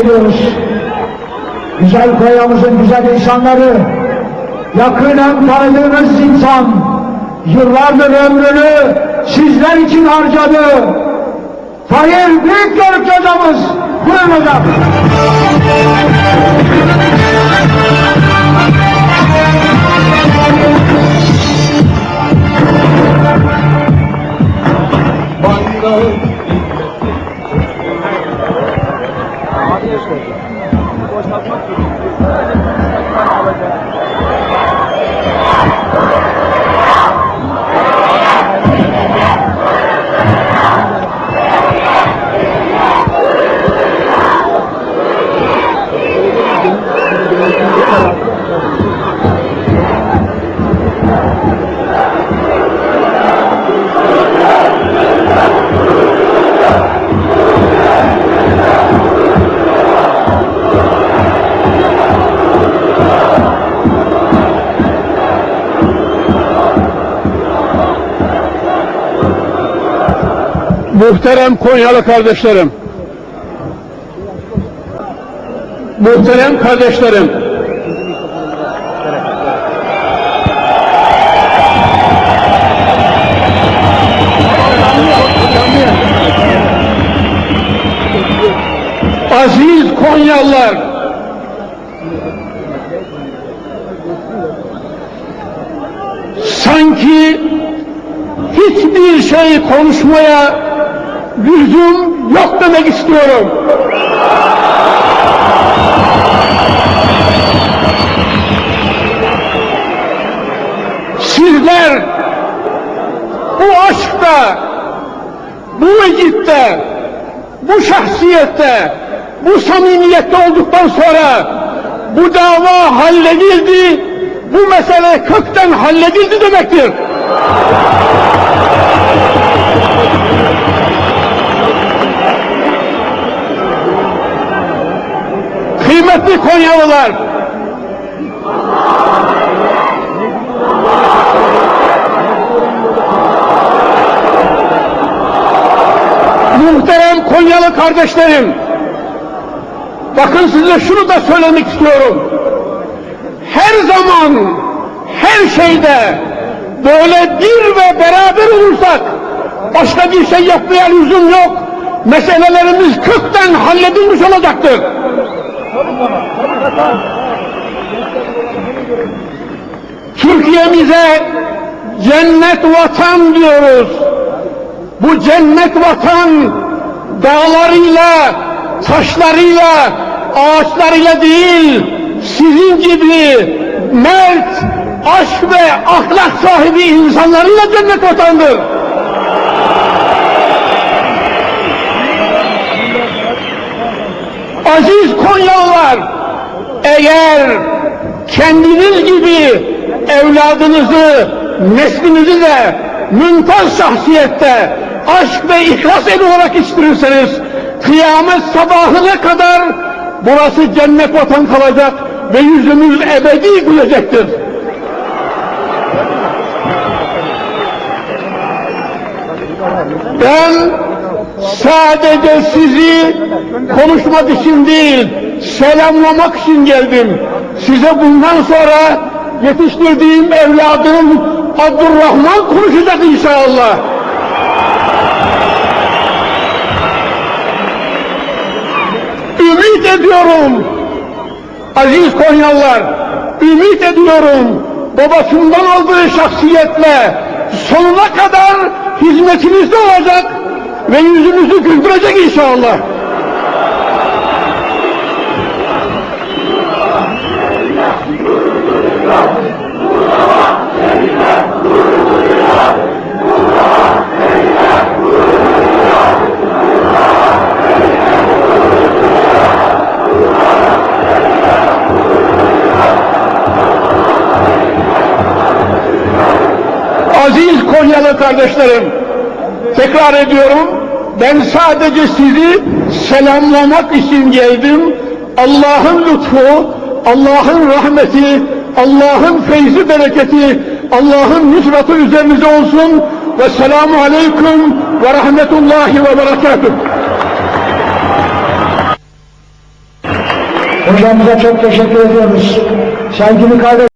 ediyoruz. Güzel Konya'mızın güzel insanları, yakinen tanıdığınız insan, yıllardır ömrünü sizler için harcadı. Tahir Büyükgörük hocamız, buyurun hocam. Muhterem Konyalı kardeşlerim. Muhterem kardeşlerim. Aziz Konyalılar. Sanki hiçbir şey konuşmaya lüzum yok demek istiyorum. Sizler bu aşkta, bu vecitte, bu şahsiyette, bu samimiyette olduktan sonra bu dava halledildi, bu mesele kökten halledildi demektir. Kıymetli Konyalılar, muhterem Konyalı kardeşlerim, bakın size şunu da söylemek istiyorum. Her zaman, her şeyde böyle bir ve beraber olursak, başka bir şey yapmaya lüzum yok. Meselelerimiz kökten halledilmiş olacaktır. Türkiye'mize cennet vatan diyoruz. Bu cennet vatan dağlarıyla, taşlarıyla, ağaçlarıyla değil, sizin gibi mert, aşk ve ahlak sahibi insanlarıyla cennet vatandır. Aziz Konyalılar, eğer kendiniz gibi evladınızı, neslinizi de mümtaz şahsiyette aşk ve ihlas eli olarak yetiştirirseniz kıyamet sabahına kadar burası cennet vatan kalacak ve yüzümüz ebedi gülecektir. Ben sadece sizi konuşmak için değil, selamlamak için geldim. Size bundan sonra yetiştirdiğim evladım Abdurrahman konuşacak inşallah. Ümit ediyorum, aziz Konyalılar, ümit ediyorum babasından aldığı şahsiyetle sonuna kadar hizmetinizde olacak ve yüzünüzü güldürecek inşallah. Aziz Konyalı kardeşlerim, tekrar ediyorum, ben sadece sizi selamlamak için geldim. Allah'ın lütfu, Allah'ın rahmeti, Allah'ın feyzi bereketi, Allah'ın nusratı üzerinize olsun. Ve selamu aleyküm. ve, rahmetullahi ve berekatuhu. Hocamıza çok teşekkür ediyoruz. Sevgili kardeşlerim.